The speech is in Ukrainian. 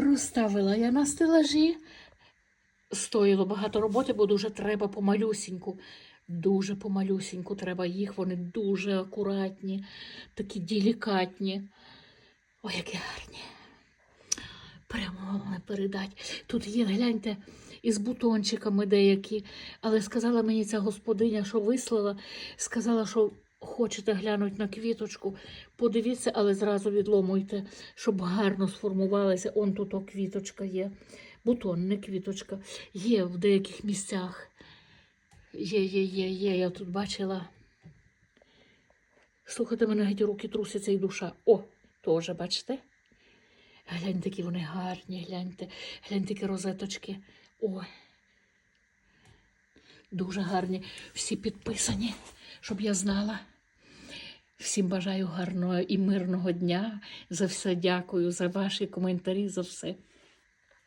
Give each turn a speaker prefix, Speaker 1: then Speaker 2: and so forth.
Speaker 1: Розставила я на стелажі. Стоїло багато роботи, бо дуже треба помалюсіньку. Дуже помалюсіньку треба їх. Вони дуже акуратні, такі делікатні. Ой, які гарні. Прямо не передать. Тут є, гляньте, із бутончиками деякі. Але сказала мені ця господиня, що вислала, сказала, що хочете глянути на квіточку, подивіться, але зразу відломуйте, щоб гарно сформувалася. Он тут о, квіточка є. Бутон, не квіточка. Є в деяких місцях. Є, є, є, є. Я тут бачила. Слухайте, мене геть руки трусяться і душа. О, теж, бачите? Гляньте, які вони гарні, гляньте, гляньте, які розеточки. Ой. Дуже гарні. Всі підписані, щоб я знала. Всім бажаю гарного і мирного дня. За все дякую, за ваші коментарі, за все.